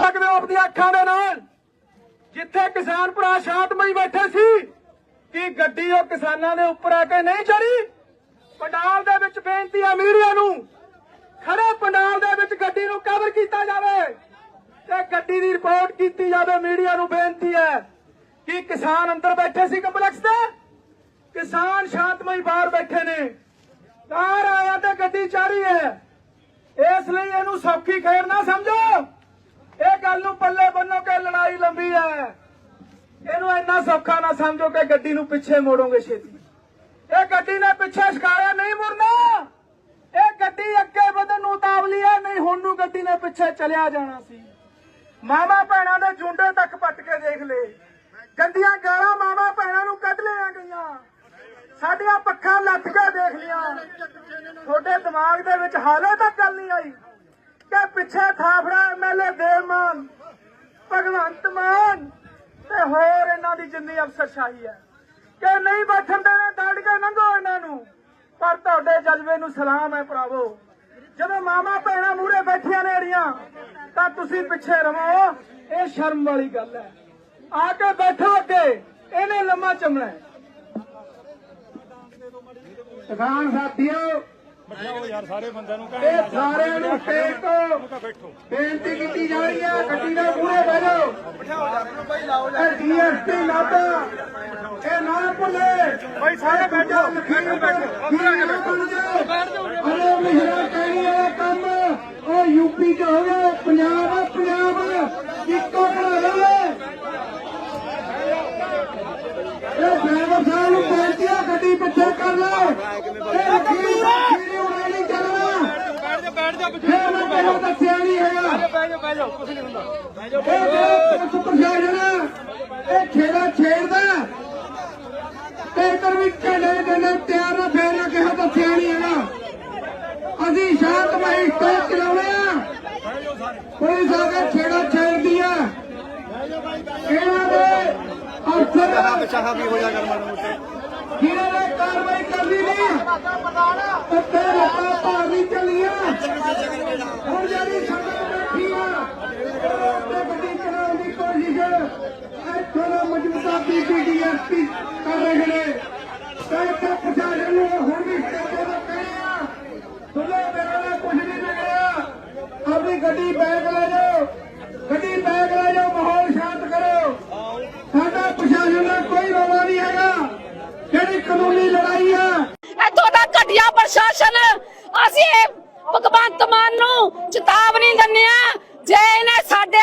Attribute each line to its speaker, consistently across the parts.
Speaker 1: ਸਕਦੇ ਹੋ ਆਪਣੀਆਂ ਅੱਖਾਂ ਦੇ ਨਾਲ? ਜਿੱਥੇ ਕਿਸਾਨ ਭਰਾ ਸ਼ਾਂਤਮਈ ਬੈਠੇ ਸੀ, ਕਿ ਗੱਡੀ ਉਹ ਕਿਸਾਨਾਂ ਦੇ ਉੱਪਰ ਆ ਕੇ ਨਹੀਂ ਚੜੀ? ਪੰਡਾਲ ਦੇ ਵਿੱਚ ਬੇਨਤੀ ਆ ਮੀਡੀਆ ਨੂੰ, ਖੜੇ ਪੰਡਾਲ ਦੇ ਵਿੱਚ ਗੱਡੀ ਨੂੰ ਕਵਰ ਕੀਤਾ ਜਾਵੇ। ਤੇ ਗੱਡੀ ਦੀ ਰਿਪੋਰਟ ਕੀਤੀ ਜਾਵੇ, ਮੀਡੀਆ ਨੂੰ ਬੇਨਤੀ ਹੈ ਕਿ ਕਿਸਾਨ ਅੰਦਰ ਬੈਠੇ ਸੀ ਕੰਪਲੈਕਸ ਦੇ, ਕਿਸਾਨ ਸ਼ਾਂਤਮਈ ਬਾਹਰ ਬੈਠੇ ਨੇ। ਕਾਰ ਆਇਆ ਤੇ ਗੱਡੀ ਚਾਰੀ ਹੈ। ਇਸ ਲਈ ਇਹਨੂੰ ਸੌਖੀ ਖੇਡ ਨਾ ਸਮਝੋ। ਇਹ ਗੱਲ ਨੂੰ ਪੱਲੇ ਬੰਨੋ ਕਿ ਲੜਾਈ ਲੰਬੀ ਹੈ। ਇਹਨੂੰ ਇੰਨਾ ਸੌਖਾ ਨਾ ਸਮਝੋ ਕਿ ਗੱਡੀ ਨੂੰ ਪਿੱਛੇ ਮੋੜੋਗੇ ਛੇਤੀ। ਇਹ ਗੱਡੀ ਨੇ ਪਿੱਛੇ ਛਕਾਇਆ, ਨਹੀਂ ਮੁੜਨਾ। ਇਹ ਗੱਡੀ ਅੱਗੇ ਵਧਣ ਨੂੰ ਉਤਾਵਲੀ ਹੈ, ਨਹੀਂ ਹੁਣ ਨੂੰ ਗੱਡੀ ਨੇ ਪਿੱਛੇ ਚਲਿਆ ਜਾਣਾ ਸੀ। ਮਾਮਾ ਭੈਣਾਂ ਦੇ ਜੁੰਡੇ ਤੱਕ ਪੱਟ ਕੇ ਦੇਖ ਲੈ। ਗੰਦੀਆਂ ਗਾਲਾਂ ਮਾਮਾ ਭੈਣਾਂ ਨੂੰ ਕੱਢ ਲਿਆ ਗਈਆਂ। ਸਾਡੀਆਂ ਪੱਖਾਂ ਲੱਥ ਕੇ ਦੇਖ ਲਿਆ। ਤੁਹਾਡੇ ਦਿਮਾਗ ਦੇ ਵਿੱਚ ਹਾਲੇ ਤੱਕ ਗੱਲ ਨਹੀਂ ਆਈ। ਕਿ ਪਿੱਛੇ ਥਾਫੜਾ ਐਮਐਲਏ ਦੇਵਮਾਨ ਭਗਵੰਤ ਮਾਨ ਤੇ ਹੋਰ ਇਹਨਾਂ ਦੀ ਜਿੰਨੀ ਅਫਸਰਸ਼ਾਹੀ ਹੈ। ਕਿ ਨਹੀਂ ਬੈਠਣ ਦੇਣਾ ਦੜ ਕੇ ਲੰਘੋ ਇਹਨਾਂ ਨੂੰ। ਪਰ ਤੁਹਾਡੇ ਜਜ਼ਬੇ ਨੂੰ ਸਲਾਮ ਹੈ ਭਰਾਵੋ। ਜਦੋਂ ਮਾਮਾ ਭੈਣਾਂ ਮੂਹਰੇ ਬੈਠੀਆਂ ਨੇ ਅੜੀਆਂ ਤਾਂ ਤੁਸੀਂ ਪਿੱਛੇ ਰਵੋ ਇਹ ਸ਼ਰਮ ਵਾਲੀ ਗੱਲ ਹੈ। ਆ ਕੇ ਬੈਠੋ ਅੱਗੇ। ਇਹਨੇ ਲੰਮਾ ਚਮਣਾ ਹੈ। ਕਿਸਾਨ ਸਾਥੀਓ
Speaker 2: ਯਾਰ ਸਾਰੇ ਬੰਦਿਆਂ ਨੂੰ
Speaker 1: ਇਹ ਸਾਰਿਆਂ ਨੂੰ ਸਟੇਜ ਤੋਂ ਬੇਨਤੀ ਕੀਤੀ ਜਾ ਰਹੀ ਹੈ ਗੱਡੀ ਦੇ ਮੂਹਰੇ ਬਹਿ ਜਾਓ। ਇਹ ਡੀਐਸਪੀ ਲਾਦਾ ਇਹ ਨਾ ਭੁੱਲੇ। ਭਾਈ ਸਾਰੇ ਬੈਠੋ ਬੈਠੋ ਅਰੇ ਮਿਹਰਾ ਕਹਿਣੀ ਵਾਲਾ ਕੰਮ ਉਹ ਯੂਪੀ ਚ ਹੋ ਗਿਆ ਪੰਜਾਬ ਆ ਪੰਜਾਬ ਇੱਕੋ ਬਣਾ ਲਵੇ ਇਹ ਡਰਾਈਵਰ ਸਾਹਿਬ ਨੂੰ ਬੇਨਤੀ ਹੈ ਗੱਡੀ ਪਿੱਛੇ ਕਰ ਲਓ। ਇਹ ਅਖੀਰ ਅਖੀਰ ਉਡਾ ਨਹੀਂ ਚੱਲਣਾ
Speaker 2: ਬੈਠ ਜਾ ਬੈਠ ਜਾ
Speaker 1: ਇਹ ਮੈਂ ਪਹਿਲਾਂ ਦੱਸਿਆ ਨਹੀਂ ਹੈਗਾ।
Speaker 2: ਬੈਠ ਜਾ ਬੈਠ ਜਾ ਕੁਝ ਨਹੀਂ ਹੁੰਦਾ।
Speaker 1: ਇਹ ਜਿਹੜਾ ਪੁਲਿਸ ਪ੍ਰਸ਼ਾਸਨ ਇਹ ਛੇੜਾ ਛੇੜਦਾ। ਤੇ ਇਧਰ ਵੀ ਝੰਡੇ ਦੇ ਤਿਆਰ ਨਾ ਫੇਰ ਨਾ ਕਿਹਾ ਦੱਸਿਆ ਨਹੀਂ ਹੈਗਾ। ਅਸੀਂ ਸ਼ਾਂਤਮਈ ਸਟੇਜ ਚਲਾਉਣੇ ਆ। ਪੁਲਿਸ ਆ ਕੇ ਛੇੜਾ ਛੇੜਦੀ ਆ। ਇਹਨਾਂ ਦੇ ਅਫਸਰ
Speaker 2: ਵੀ ਹੋ ਜਾ ਕਰ ਮਾੜਾ ਮੋਟੇ
Speaker 1: ਜਿਹਨਾਂ ਨੇ ਕਾਰਵਾਈ ਕਰਨੀ ਨਹੀਂ ਉੱਤੇ ਰੱਖਾ ਭਾਰੀ ਚੱਲੀਆਂ। ਹੁਣ ਜਿਹੜੀ ਸਰਕਾਰ ਬੈਠੀ ਆ ਤੇ ਗੱਡੀ ਚਲਾਉਣ ਦੀ ਕੋਸ਼ਿਸ਼। ਇੱਥੋਂ ਦਾ ਮੌਜੂਦਾ ਬੀਬੀਡੀਐਸਪੀ ਕਰ ਰਹੇ ਨੇ। ਤੇ ਇੱਥੇ ਪ੍ਰਸ਼ਾਸਨ ਨੂੰ ਹੁਣ ਵੀ ਸਟੇਜੇ ਤੋਂ ਕਹਿੰਦੇ ਆ। ਸੁਣੋ ਮੇਰੇ ਨਾਲ ਕੁਝ ਨਹੀਂ ਵਿਗੜਿਆ ਆਪਣੀ ਗੱਡੀ ਬੈਗ ਲੈ ਜਾਓ। ਗੱਡੀ ਬੈਗ ਲੈ ਜਾਓ ਮਾਹੌਲ ਸ਼ਾਂਤ ਕਰੋ। ਸਾਡਾ ਪ੍ਰਸ਼ਾਸਨ ਦਾ ਕੋਈ ਰੋਲਾ ਨਹੀਂ ਹੈਗਾ। ਜਿਹੜੀ ਕਾਨੂੰਨੀ ਲੜਾਈ ਆ
Speaker 3: ਇੱਥੋਂ ਦਾ ਘਟਿਆ ਪ੍ਰਸ਼ਾਸਨ ਅਸੀਂ ਇਹ ਭਗਵੰਤ ਮਾਨ ਨੂੰ ਚੇਤਾਵਨੀ ਦਿੰਦੇ ਆ ਜੇ ਇਹਨੇ ਸਾਡੇ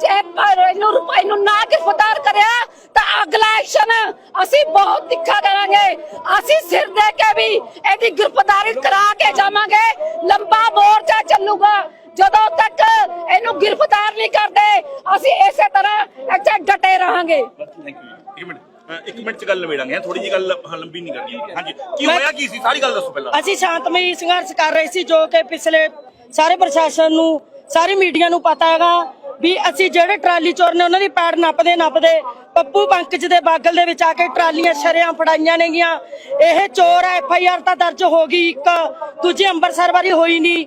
Speaker 3: ਜੇ ਇਹਨੂੰ ਰੁਪਏ ਨੂੰ ਨਾ ਗ੍ਰਿਫਤਾਰ ਕਰਿਆ, ਤਾਂ ਅਗਲਾ ਐਕਸ਼ਨ ਅਸੀਂ ਬਹੁਤ ਤਿੱਖਾ ਕਰਾਂਗੇ। ਅਸੀਂ ਸਿਰ ਦੇ ਕੇ ਵੀ ਇਹਦੀ ਗ੍ਰਿਫਤਾਰੀ ਕਰਾ ਕੇ ਜਾਵਾਂਗੇ। ਲੰਬਾ ਮੋਰਚਾ ਚੱਲੂਗਾ। ਜਦੋਂ ਤੱਕ ਇਹਨੂੰ ਗ੍ਰਿਫਤਾਰ ਨਹੀਂ ਕਰਦੇ, ਅਸੀਂ ਇਸੇ ਤਰ੍ਹਾਂ ਇੱਥੇ ਡਟੇ ਰਹਾਂਗੇ।
Speaker 4: ਇੱਕ ਮਿੰਟ ਚ ਗੱਲ ਨਿਬੇੜਾਂਗੇ ਥੋੜੀ ਜੀ ਗੱਲ ਹਾਂ, ਲੰਬੀ ਨਹੀਂ ਕਰਨੀ। ਹਾਂਜੀ ਕੀ ਹੋਇਆ ਕੀ ਸੀ? ਸਾਰੀ ਗੱਲ ਦੱਸੋ ਪਹਿਲਾਂ।
Speaker 5: ਅਸੀਂ ਸ਼ਾਂਤਮਈ ਸੰਘਰਸ਼ ਕਰ ਰਹੇ ਸੀ ਜੋ ਕਿ ਪਿਛਲੇ ਸਾਰੇ ਪ੍ਰਸ਼ਾਸਨ ਨੂੰ ਸਾਰੀ ਮੀਡੀਆ ਨੂੰ ਪਤਾ ਹੈਗਾ ਵੀ ਅਸੀਂ ਜਿਹੜੇ ਟਰਾਲੀ ਚੋਰ ਨੇ ਉਹਨਾਂ ਦੀ ਪੈੜ ਨੱਪਦੇ ਨੱਪਦੇ ਪੱਪੂ ਪੰਕਜ ਦੇ ਬਾਗਲ ਦੇ ਵਿੱਚ ਆ ਕੇ ਟਰਾਲੀਆਂ ਸ਼ਰਿਆਂ ਫੜਾਈਆਂ ਨੇਗੀਆਂ। ਇਹ ਚੋਰ ਐਫ ਆਈ ਆਰ ਤਾਂ ਦਰਜ ਹੋ ਗਈ ਇੱਕ। ਦੂਜੀ ਅੰਮ੍ਰਿਤਸਰ ਵਾਲੀ ਹੋਈ ਨਹੀਂ।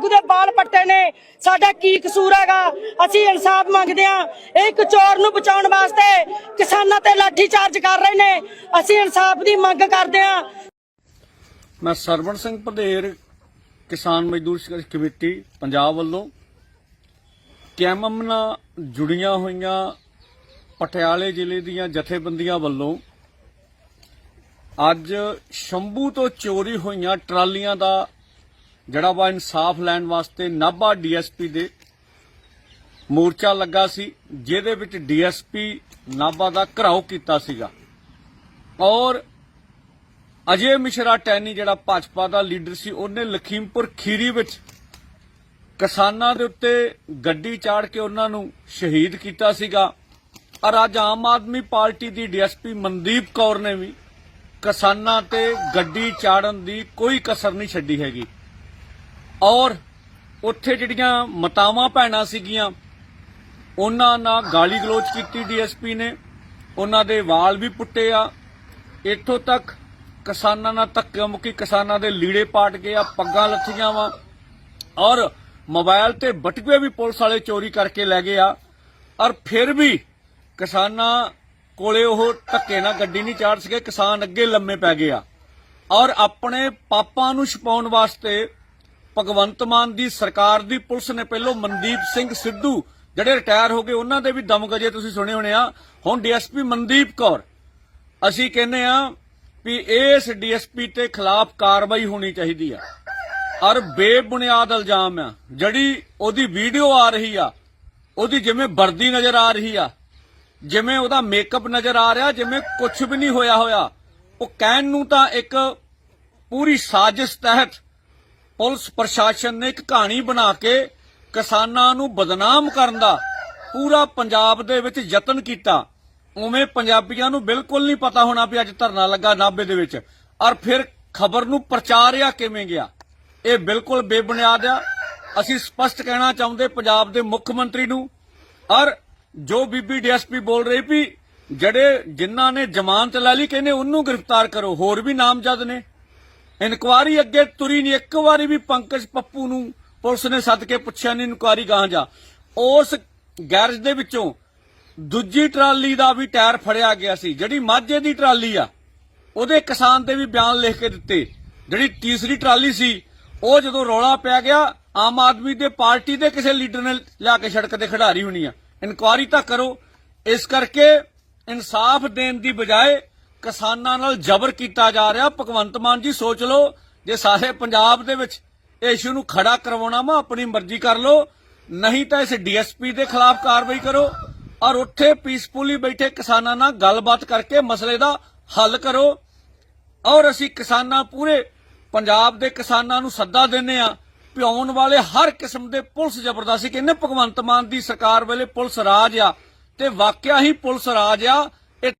Speaker 5: ਆਗੂ ਦੇ ਬਾਲ ਪੱਟੇ ਨੇ। ਸਾਡਾ ਕੀ ਕਸੂਰ ਹੈਗਾ? ਅਸੀਂ ਇਨਸਾਫ ਮੰਗਦੇ ਹਾਂ। ਇੱਕ ਚੋਰ ਨੂੰ ਬਚਾਉਣ ਵਾਸਤੇ ਕਿਸਾਨਾਂ ਤੇ ਲਾਠੀ ਚਾਰਜ ਕਰ ਰਹੇ ਨੇ। ਅਸੀਂ ਇਨਸਾਫ ਦੀ ਮੰਗ ਕਰਦੇ ਹਾਂ।
Speaker 6: ਮੈਂ ਸਰਵਣ ਸਿੰਘ ਪਧੇਰ ਕਿਸਾਨ ਮਜ਼ਦੂਰ ਸੰਘਰਸ਼ ਕਮੇਟੀ, ਪੰਜਾਬ ਵੱਲੋਂ ਕੈਮਮ ਨਾਲ ਜੁੜੀਆਂ ਹੋਈਆਂ ਪਟਿਆਲੇ ਜ਼ਿਲ੍ਹੇ ਦੀਆਂ ਜਥੇਬੰਦੀਆਂ ਵੱਲੋਂ ਅੱਜ ਸ਼ੰਭੂ ਤੋਂ ਚੋਰੀ ਹੋਈਆਂ ਟਰਾਲੀਆਂ ਦਾ ਜਿਹੜਾ ਵਾ ਇਨਸਾਫ ਲੈਣ ਵਾਸਤੇ ਨਾਭਾ ਡੀਐਸਪੀ ਦੇ ਮੋਰਚਾ ਲੱਗਾ ਸੀ, ਜਿਹਦੇ ਵਿੱਚ ਡੀਐਸਪੀ ਨਾਭਾ ਦਾ ਘਰਾਓ ਕੀਤਾ ਸੀਗਾ। ਔਰ ਅਜੇ ਮਿਸ਼ਰਾ ਟੈਨੀ ਜਿਹੜਾ ਭਾਜਪਾ ਦਾ ਲੀਡਰ ਸੀ, ਉਹਨੇ ਲਖੀਮਪੁਰ ਖੀਰੀ ਵਿੱਚ ਕਿਸਾਨਾਂ ਦੇ ਉੱਤੇ ਗੱਡੀ ਚਾੜ ਕੇ ਉਹਨਾਂ ਨੂੰ ਸ਼ਹੀਦ ਕੀਤਾ ਸੀਗਾ। ਔਰ ਅੱਜ ਆਮ ਆਦਮੀ ਪਾਰਟੀ ਦੀ ਡੀਐਸਪੀ ਮਨਦੀਪ ਕੌਰ ਨੇ ਵੀ ਕਿਸਾਨਾਂ ਤੇ ਗੱਡੀ ਚਾੜਨ ਦੀ ਕੋਈ ਕਸਰ ਨਹੀਂ ਛੱਡੀ ਹੈਗੀ। ਔਰ ਉੱਥੇ ਜਿਹੜੀਆਂ ਮਤਾਵਾਂ ਭੈਣਾਂ ਸੀਗੀਆਂ, ਉਹਨਾਂ ਨਾਲ ਗਾਲੀ ਗਲੋਚ ਕੀਤੀ ਡੀਐਸਪੀ ਨੇ, ਉਹਨਾਂ ਦੇ ਵਾਲ ਵੀ ਪੁੱਟੇ ਆ। ਇੱਥੋਂ ਤੱਕ ਕਿਸਾਨਾਂ ਨਾਲ ਧੱਕੇ ਮੁੱਕੀ, ਕਿਸਾਨਾਂ ਦੇ ਲੀੜੇ ਪਾਟ ਗਏ ਆ, ਪੱਗਾਂ ਲੱਥੀਆਂ ਵਾ। ਔਰ ਮੋਬਾਈਲ ਤੇ ਬਟੂਏ ਵੀ ਪੁਲਿਸ ਵਾਲੇ ਚੋਰੀ ਕਰਕੇ ਲੈ ਗਏ ਆ। ਔਰ ਫਿਰ ਵੀ ਕਿਸਾਨਾਂ ਕੋਲੇ ਉਹ ਧੱਕੇ ਨਾਲ ਗੱਡੀ ਨਹੀਂ ਚਾੜ ਸਕੇ, ਕਿਸਾਨ ਅੱਗੇ ਲੰਮੇ ਪੈ ਗਏ ਆ। ਔਰ ਆਪਣੇ ਪਾਪਾਂ ਨੂੰ ਛਪਾਉਣ ਵਾਸਤੇ ਭਗਵੰਤ ਮਾਨ ਦੀ ਸਰਕਾਰ ਦੀ ਪੁਲਿਸ ਨੇ ਪਹਿਲੋਂ ਮਨਦੀਪ ਸਿੰਘ ਸਿੱਧੂ, ਜਿਹੜੇ ਰਿਟਾਇਰ ਹੋ ਗਏ, ਉਹਨਾਂ ਦੇ ਵੀ ਦਮ ਗਜੇ ਤੁਸੀਂ ਸੁਣੇ ਹੋਣੇ ਆ। ਹੁਣ ਡੀਐਸਪੀ ਮਨਦੀਪ ਕੌਰ, ਅਸੀਂ ਕਹਿੰਦੇ ਆ ਵੀ ਇਸ ਡੀਐਸਪੀ ਤੇ ਖਿਲਾਫ ਕਾਰਵਾਈ ਹੋਣੀ ਚਾਹੀਦੀ ਆ। ਔਰ ਬੇਬੁਨਿਆਦ ਇਲਜ਼ਾਮ ਆ, ਜਿਹੜੀ ਉਹਦੀ ਵੀਡੀਓ ਆ ਰਹੀ ਆ, ਉਹਦੀ ਜਿਵੇਂ ਵਰਦੀ ਨਜ਼ਰ ਆ ਰਹੀ ਆ, ਜਿਵੇਂ ਉਹਦਾ ਮੇਕਅਪ ਨਜ਼ਰ ਆ ਰਿਹਾ, ਜਿਵੇਂ ਕੁਝ ਵੀ ਨਹੀਂ ਹੋਇਆ ਹੋਇਆ, ਉਹ ਕਹਿਣ ਨੂੰ ਤਾਂ ਇੱਕ ਪੂਰੀ ਸਾਜ਼ਿਸ਼ ਤਹਿਤ ਪੁਲਿਸ ਪ੍ਰਸ਼ਾਸਨ ਨੇ ਇੱਕ ਕਹਾਣੀ ਬਣਾ ਕੇ ਕਿਸਾਨਾਂ ਨੂੰ ਬਦਨਾਮ ਕਰਨ ਦਾ ਪੂਰਾ ਪੰਜਾਬ ਦੇ ਵਿੱਚ ਯਤਨ ਕੀਤਾ। ਉਵੇਂ ਪੰਜਾਬੀਆਂ ਨੂੰ ਬਿਲਕੁਲ ਨਹੀਂ ਪਤਾ ਹੋਣਾ ਵੀ ਅੱਜ ਧਰਨਾ ਲੱਗਾ ਨਾਭੇ ਦੇ ਵਿੱਚ। ਔਰ ਫਿਰ ਖਬਰ ਨੂੰ ਪ੍ਰਚਾਰਿਆ ਕਿਵੇਂ ਗਿਆ? ਇਹ ਬਿਲਕੁਲ ਬੇਬੁਨਿਆਦ ਆ। ਅਸੀਂ ਸਪਸ਼ਟ ਕਹਿਣਾ ਚਾਹੁੰਦੇ ਪੰਜਾਬ ਦੇ ਮੁੱਖ ਮੰਤਰੀ ਨੂੰ। ਔਰ ਜੋ ਬੀਬੀ ਡੀਐਸਪੀ ਬੋਲ ਰਹੀ ਵੀ ਜਿਹੜੇ ਜਿਨ੍ਹਾਂ ਨੇ ਜ਼ਮਾਨਤ ਲੈ ਲਈ, ਕਹਿੰਦੇ ਉਹਨੂੰ ਗ੍ਰਿਫਤਾਰ ਕਰੋ। ਹੋਰ ਵੀ ਨਾਮਜ਼ਦ ਨੇ। ਇਨਕੁਆਰੀ ਅੱਗੇ ਤੁਰੀ ਨਹੀਂ, ਇੱਕ ਵਾਰੀ ਵੀ ਪੰਕਜ ਪੱਪੂ ਨੂੰ ਪੁਲਿਸ ਨੇ ਸੱਦ ਕੇ ਪੁੱਛਿਆ ਨਹੀਂ ਇਨਕੁਆਰੀ ਗਾਂ ਜਾ। ਉਸ ਗੈਰਜ ਦੇ ਵਿੱਚੋਂ ਦੂਜੀ ਟਰਾਲੀ ਦਾ ਵੀ ਟਾਇਰ ਫੜਿਆ ਗਿਆ ਸੀ, ਜਿਹੜੀ ਮਾਝੇ ਦੀ ਟਰਾਲੀ ਆ, ਉਹਦੇ ਕਿਸਾਨ ਤੇ ਵੀ ਬਿਆਨ ਲਿਖ ਕੇ ਦਿੱਤੇ। ਜਿਹੜੀ ਤੀਸਰੀ ਟਰਾਲੀ ਸੀ, ਉਹ ਜਦੋਂ ਰੌਲਾ ਪੈ ਗਿਆ, ਆਮ ਆਦਮੀ ਦੇ ਪਾਰਟੀ ਦੇ ਕਿਸੇ ਲੀਡਰ ਨੇ ਲਿਆ ਕੇ ਸੜਕ ਤੇ ਖਿਡਾਰੀ ਹੋਣੀ ਆ। ਇਨਕੁਆਰੀ ਤਾਂ ਕਰੋ। ਇਸ ਕਰਕੇ ਇਨਸਾਫ ਦੇਣ ਦੀ ਬਜਾਏ ਕਿਸਾਨਾਂ ਨਾਲ ਜ਼ਬਰ ਕੀਤਾ ਜਾ ਰਿਹਾ। ਭਗਵੰਤ ਮਾਨ ਜੀ, ਸੋਚ ਲਓ, ਜੇ ਸਾਰੇ ਪੰਜਾਬ ਦੇ ਵਿੱਚ ਇਹ ਇਸ਼ੂ ਨੂੰ ਖੜਾ ਕਰਵਾਉਣਾ ਵਾ, ਆਪਣੀ ਮਰਜ਼ੀ ਕਰ ਲਓ। ਨਹੀਂ ਤਾਂ ਇਸ ਡੀਐਸਪੀ ਦੇ ਖਿਲਾਫ ਕਾਰਵਾਈ ਕਰੋ ਔਰ ਉੱਥੇ ਪੀਸਫੁਲੀ ਬੈਠੇ ਕਿਸਾਨਾਂ ਨਾਲ ਗੱਲਬਾਤ ਕਰਕੇ ਮਸਲੇ ਦਾ ਹੱਲ ਕਰੋ। ਔਰ ਅਸੀਂ ਕਿਸਾਨਾਂ ਪੂਰੇ ਪੰਜਾਬ ਦੇ ਕਿਸਾਨਾਂ ਨੂੰ ਸੱਦਾ ਦਿੰਨੇ ਆ ਵੀ ਵਾਲੇ ਹਰ ਕਿਸਮ ਦੇ ਪੁਲਿਸ ਜ਼ਬਰਦਸਤੀ, ਕਹਿੰਦੇ ਭਗਵੰਤ ਮਾਨ ਦੀ ਸਰਕਾਰ ਵੇਲੇ ਪੁਲਿਸ ਰਾਜ ਆ ਤੇ ਵਾਕਿਆ ਹੀ ਪੁਲਿਸ ਰਾਜ ਆ।